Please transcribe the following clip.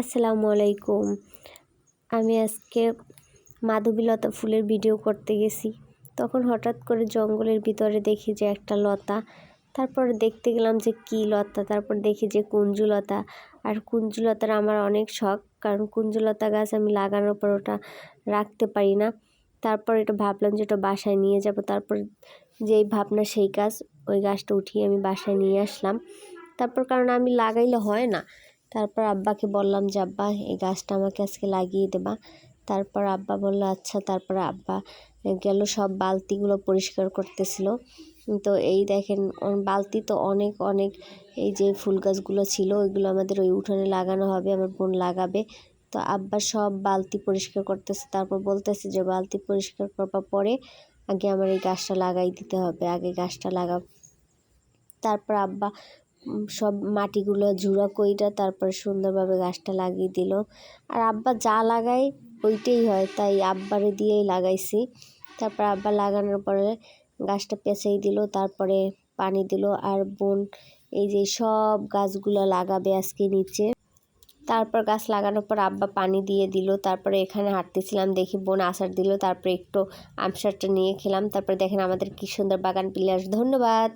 আসসালামু আলাইকুম। আমি আজকে মাধবীলতা ফুলের ভিডিও করতে গেছি। তখন হঠাৎ করে জঙ্গলের ভিতরে দেখি যে একটা লতা। তারপর দেখতে গেলাম যে কী লতা, তারপর দেখি যে কুঞ্জুলতা আর কুঞ্জুলতার আমার অনেক শখ, কারণ কুঞ্জুলতা গাছ আমি লাগানোর পর ওটা রাখতে পারি না। তারপর এটা ভাবলাম যে ওটা বাসায় নিয়ে যাব। তারপর যেই ভাবনা, সেই গাছ, ওই গাছটা উঠিয়ে আমি বাসায় নিয়ে আসলাম। তারপর কারণ আমি লাগাইলে হয় না। তারপর আব্বাকে বললাম যে, আব্বা, এই গাছটা আমাকে আজকে লাগিয়ে দেবা তারপর আব্বা বলল আচ্ছা। তারপর আব্বা গেল, সব বালতিগুলো পরিষ্কার করতেছিল। তো এই দেখেন বালতি তো অনেক অনেক, এই যে ফুল গাছগুলো ছিল, ওইগুলো আমাদের ওই উঠোনে লাগানো হবে, আমার বোন লাগাবে। তো আব্বা সব বালতি পরিষ্কার করতেছে। তারপর বলতেছে যে, বালতি পরিষ্কার করবার পরে আগে আমার এই গাছটা লাগাই দিতে হবে, আগে গাছটা লাগাব তারপর আব্বা সব মাটিগুলো ঝুড়া কইরা তারপরে সুন্দরভাবে গাছটা লাগিয়ে দিল। আর আব্বা যা লাগায় ওইটাই হয়, তাই আব্বারে দিয়েই লাগাইছি। তারপর আব্বা লাগানোর পরে গাছটা পেঁচাই দিল, তারপরে পানি দিল, আর বোন এই যে সব গাছগুলো লাগাবে আজকে নিচে। তারপর গাছ লাগানোর পর আব্বা পানি দিয়ে দিল, তারপরে এখানে হাঁটতেছিলাম, দেখি বোন আসার দিল, তারপরে একটু আমসারটা নিয়ে খেলাম। তারপরে দেখেন আমাদের কি সুন্দর বাগান, পিলার। ধন্যবাদ।